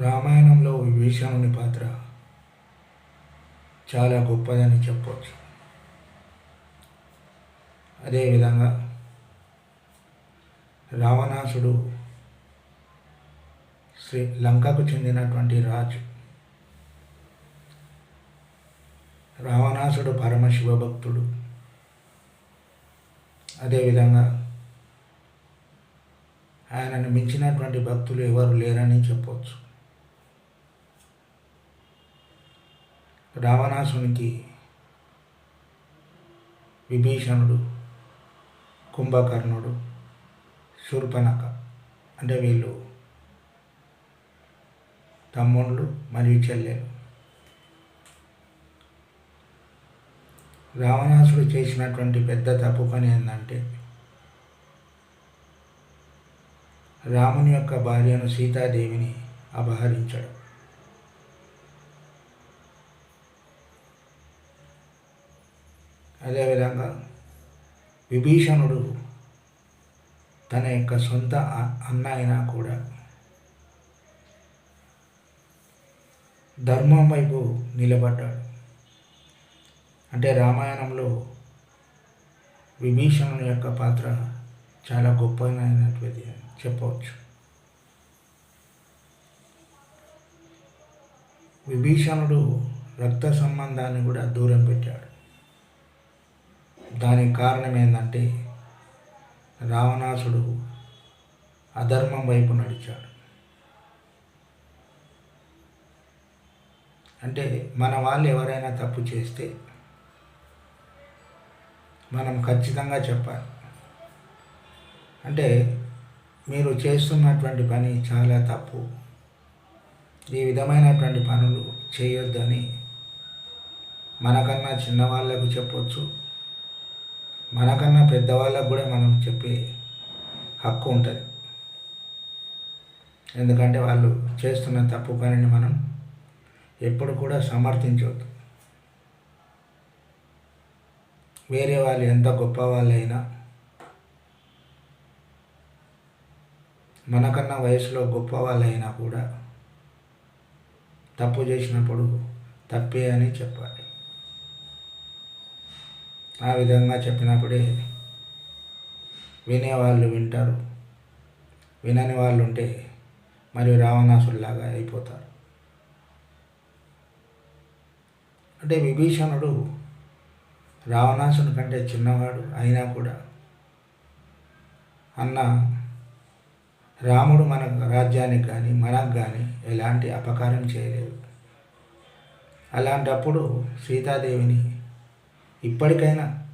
రామాయణంలో విభీషణుని పాత్ర చాలా గొప్పదని చెప్పవచ్చు. అదేవిధంగా రావణాసుడు శ్రీ లంకకు చెందినటువంటి రాజు. రావణాసుడు పరమశివ భక్తుడు అదేవిధంగా ఆయనను మించినటువంటి భక్తులు ఎవరు లేరని చెప్పవచ్చు. రావణాసునికి విభీషణుడు కుంభకర్ణుడు శూర్పణక అంటే వీళ్ళు తమ్ముళ్ళు మరియు చెల్లెలు. రావణాసుడు చేసినటువంటి పెద్ద తప్పు పని ఏంటంటే రాముని యొక్క భార్యను సీతాదేవిని అపహరించడం. అదేవిధంగా విభీషణుడు తన యొక్క సొంత అన్న అయినా కూడా ధర్మం వైపు నిలబడ్డాడు. అంటే రామాయణంలో విభీషణుని యొక్క పాత్ర చాలా గొప్పదైనటువంటిది అని చెప్పవచ్చు. విభీషణుడు రక్త సంబంధాన్ని కూడా దూరం పెట్టాడు. దానికి కారణం ఏంటంటే రావణాసుడు అధర్మం వైపు నడిచాడు. అంటే మన వాళ్ళు ఎవరైనా తప్పు చేస్తే మనం ఖచ్చితంగా చెప్పాలి. అంటే మీరు చేస్తున్నటువంటి పని చాలా తప్పు. ఈ విధమైనటువంటి పనులు చేయొద్దని మనకన్నా చిన్నవాళ్ళకు చెప్పొచ్చు. మనకన్నా పెద్దవాళ్ళకు కూడా మనం చెప్పే హక్కు ఉంటుంది. ఎందుకంటే వాళ్ళు చేస్తున్న తప్పు పనిని మనం ఎప్పుడు కూడా సమర్థించవద్దు. వేరే వాళ్ళు ఎంత గొప్ప వాళ్ళైనా మనకన్నా వయసులో గొప్ప వాళ్ళైనా కూడా తప్పు చేసినప్పుడు తప్పే అని చెప్పాలి. ఆ విధంగా చెప్పినప్పుడే వినేవాళ్ళు వింటారు. వినని వాళ్ళు ఉంటే మరియు రావణాసుల్లాగా అయిపోతారు. అంటే విభీషణుడు రావణాసుని కంటే చిన్నవాడు అయినా కూడా అన్న రాముడు మన రాజ్యానికి కానీ మనకు కానీ ఎలాంటి అపకారం చేయలేదు. అలాంటప్పుడు సీతాదేవిని ఇప్పటికైనా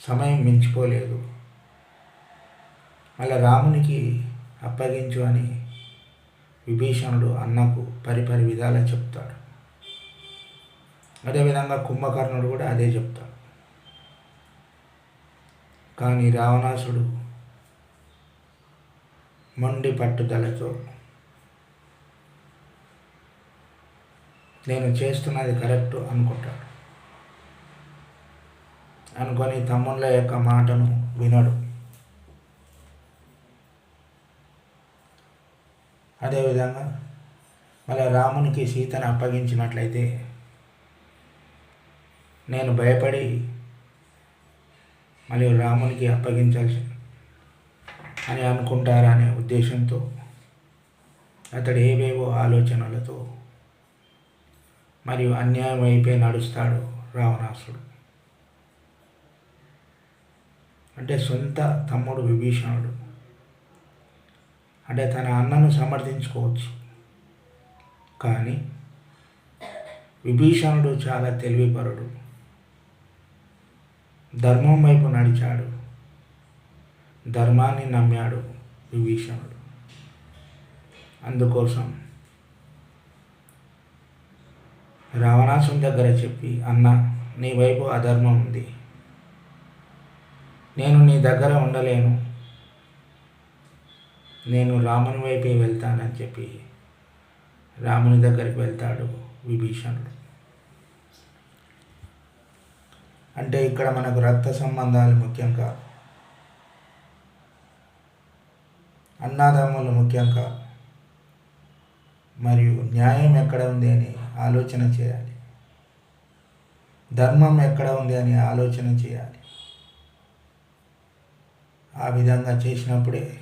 సమయం మించిపోలేదు. మళ్ళా రామునికి అప్పగించు అని విభీషణుడు అన్నకు పరిపరి విధాలా చెప్తాడు. అదేవిధంగా కుంభకర్ణుడు కూడా అదే చెప్తాడు. కానీ రావణాసుడు మొండి పట్టుదలతో నేను చేస్తున్నది కరెక్ట్ అనుకుంటాడు. అనుకొని తమ్ముళ్ళ యొక్క మాటను వినడు. అదేవిధంగా మళ్ళీ రామునికి సీతను అప్పగించినట్లయితే నేను భయపడి మళ్ళీ రామునికి అప్పగించాల్సి అని అనుకుంటారనే ఉద్దేశంతో అతడు ఏవేవో ఆలోచనలతో మరియు అన్యాయం వైపే నడుస్తాడు రావణాసుడు. అంటే సొంత తమ్ముడు విభీషణుడు. అంటే తన అన్నను సమర్థించుకోవచ్చు. కానీ విభీషణుడు చాలా తెలివిపరుడు. ధర్మం వైపు నడిచాడు. ధర్మాన్ని నమ్మాడు విభీషణుడు. అందుకోసం రావణాసుని దగ్గర చెప్పి అన్న నీ వైపు అధర్మం ఉంది. నేను నీ దగ్గర ఉండలేను. నేను రాముని వైపే వెళ్తానని చెప్పి రాముని దగ్గరికి వెళ్తాడు విభీషణుడు. అంటే ఇక్కడ మనకు రక్త సంబంధాలు ముఖ్యం కాదు. అన్నాదమ్ములు ముఖ్యం కాదు. మరియు న్యాయం ఎక్కడ ఉంది అని ఆలోచన చేయాలి. ధర్మం ఎక్కడ ఉంది అని ఆలోచన చేయాలి. ఆ విధంగా చేసినప్పుడే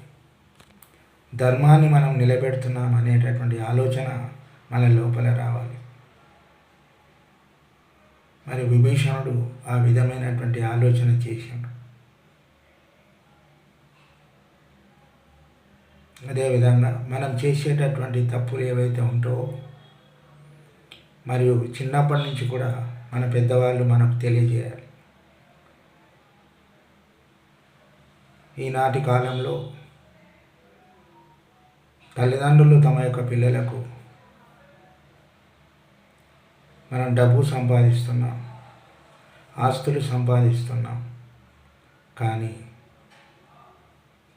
ధర్మాన్ని మనం నిలబెడుతున్నాం అనేటటువంటి ఆలోచన మన లోపల రావాలి. మరి విభీషణుడు ఆ విధమైనటువంటి ఆలోచన చేశాడు. అదేవిధంగా మనం చేసేటటువంటి తప్పులు ఏవైతే ఉంటో మరియు చిన్నప్పటి నుంచి కూడా మన పెద్దవాళ్ళు మనకు తెలియజేయాలి. ఈనాటి కాలంలో తల్లిదండ్రులు తమ యొక్క పిల్లలకు మనం డబ్బు సంపాదిస్తున్నాం ఆస్తులు సంపాదిస్తున్నాం కానీ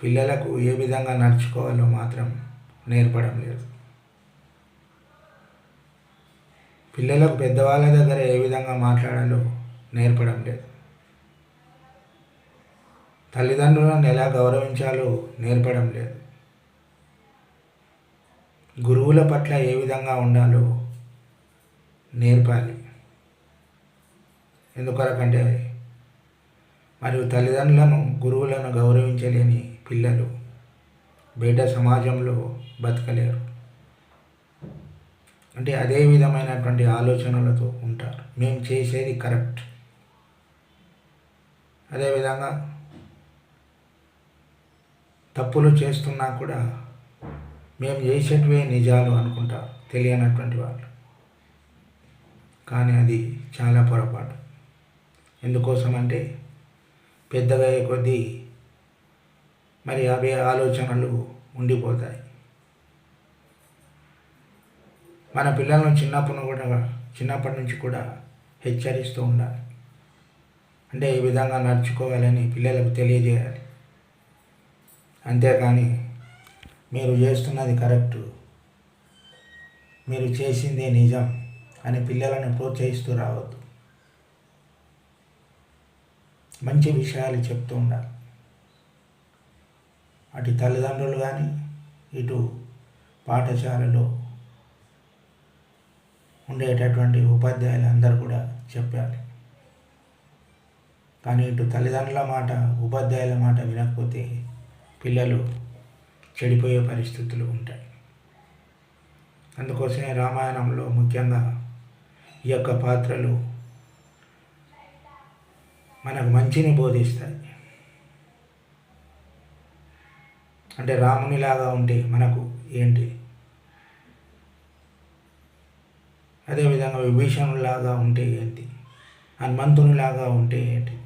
పిల్లలకు ఏ విధంగా నడుచుకోవాలో మాత్రం నేర్పడం లేదు. పిల్లలకు పెద్దవాళ్ళ దగ్గర ఏ విధంగా మాట్లాడాలో నేర్పడం లేదు. తల్లిదండ్రులను ఎలా గౌరవించాలో నేర్పడం లేదు. గురువుల పట్ల ఏ విధంగా ఉండాలో నేర్పాలి. ఎందుకొరకంటే మరియు తల్లిదండ్రులను గురువులను గౌరవించలేని పిల్లలు బయట సమాజంలో బతకలేరు. అంటే అదే విధమైనటువంటి ఆలోచనలతో ఉంటారు. మేము చేసేది కరెక్ట్. అదేవిధంగా తప్పులు చేస్తున్నా కూడా మేము చేసేటివే నిజాలు అనుకుంటా తెలియనటువంటి వాళ్ళు. కానీ అది చాలా పొరపాటు. ఎందుకోసం అంటే పెద్దగా కొద్దీ మరి అవే ఆలోచనలు ఉండిపోతాయి. మన పిల్లలను చిన్నప్పుడు కూడా చిన్నప్పటి నుంచి కూడా హెచ్చరిస్తూ ఉండాలి. అంటే ఈ విధంగా నడుచుకోవాలని పిల్లలకు తెలియజేయాలి. అంతేకాని మీరు చేస్తున్నది కరెక్టు. మీరు చేసిందే నిజం అని పిల్లలను ప్రోత్సహిస్తూ రావద్దు. మంచి విషయాలు చెప్తూ ఉండాలి. అటు తల్లిదండ్రులు కానీ ఇటు పాఠశాలలో ఉండేటటువంటి ఉపాధ్యాయులు అందరూ కూడా చెప్పాలి. కానీ ఇటు తల్లిదండ్రుల మాట ఉపాధ్యాయుల మాట వినకపోతే పిల్లలు చెడిపోయే పరిస్థితులు ఉంటాయి. అందుకోసమే రామాయణంలో ముఖ్యంగా ఈ యొక్క పాత్రలు మనకు మంచిని బోధిస్తాయి. అంటే రామునిలాగా ఉంటే మనకు ఏంటి? అదేవిధంగా విభీషణులాగా ఉంటే ఏంటి? హనుమంతునిలాగా ఉంటే ఏంటి?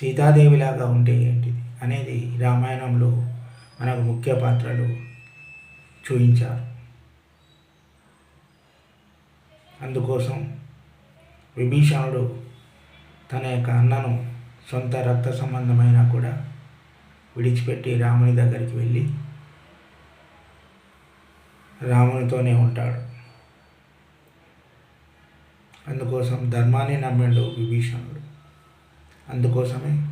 సీతాదేవిలాగా ఉంటే ఏంటి? అనేది రామాయణంలో మనకు ముఖ్య పాత్రలు చూపించారు అందుకోసం విభీషణుడు తన యొక్క అన్నను సొంత రక్త సంబంధమైనా కూడా విడిచిపెట్టి రాముని దగ్గరికి వెళ్ళి రామునితోనే ఉంటాడు. అందుకోసం ధర్మాన్ని నమ్మిండు విభీషణుడు. అందుకోసమే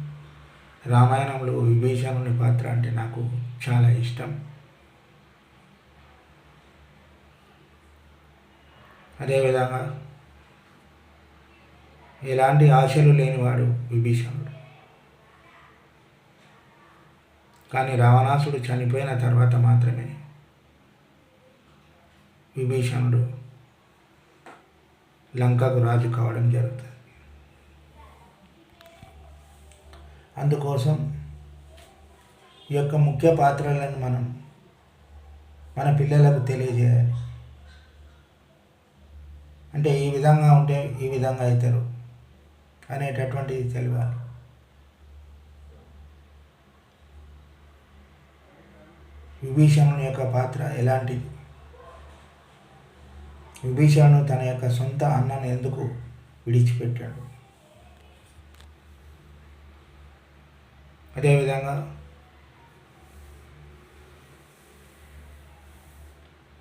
రామాయణంలో విభీషణుని పాత్ర అంటే నాకు చాలా ఇష్టం. అదేవిధంగా ఎలాంటి ఆశలు లేనివాడు విభీషణుడు. కానీ రావణాసుడు చనిపోయిన తర్వాత మాత్రమే విభీషణుడు లంకకు రాజు కావడం జరుగుతుంది. అందుకోసం ఈ యొక్క ముఖ్య పాత్రలను మనం మన పిల్లలకు తెలియజేయాలి. అంటే ఈ విధంగా ఉంటే ఈ విధంగా అవుతారు అనేటటువంటిది తెలియాలి. విభీషణుని యొక్క పాత్ర ఎలాంటిది? విభీషణుడు తన యొక్క సొంత అన్నను ఎందుకు విడిచిపెట్టాడు? అదేవిధంగా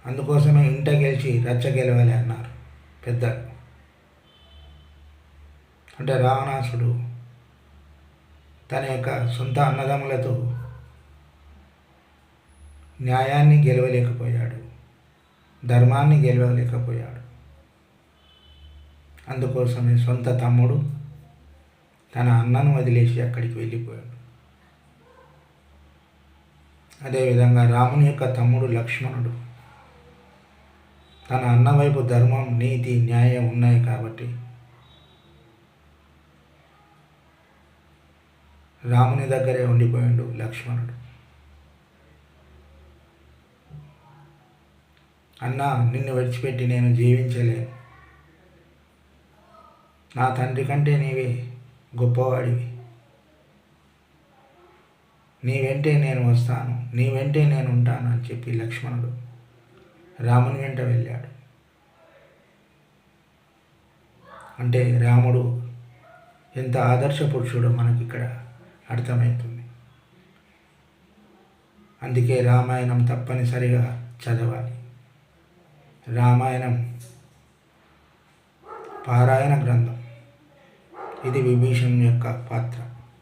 అందుకోసమే ఇంట గెలిచి రచ్చ గెలవాలి అన్నారు పెద్ద అంటే రావణాసుడు తన యొక్క సొంత అన్నదమ్ములతో న్యాయాన్ని గెలవలేకపోయాడు ధర్మాన్ని గెలవలేకపోయాడు. అందుకోసమే సొంత తమ్ముడు తన అన్నను వదిలేసి అక్కడికి వెళ్ళిపోయాడు. అదేవిధంగా రాముని యొక్క తమ్ముడు లక్ష్మణుడు. తన అన్న వైపు ధర్మం నీతి న్యాయం ఉన్నాయి కాబట్టి. రాముని దగ్గరే ఉండిపోయాడు లక్ష్మణుడు. అన్న నిన్ను విడిచిపెట్టి నేను జీవించలేను. నా తండ్రి కంటే నీవే గొప్పవాడివి. నీ వెంటే నేను వస్తాను నీ వెంటే నేను ఉంటాను అని చెప్పి లక్ష్మణుడు రాముని వెంట వెళ్ళాడు. అంటే రాముడు ఎంత ఆదర్శ పురుషుడో మనకి ఇక్కడ అర్థమవుతుంది అందుకే రామాయణం తప్పనిసరిగా చదవాలి. రామాయణం పారాయణ గ్రంథం. ఇది విభీషణ్ యొక్క పాత్ర.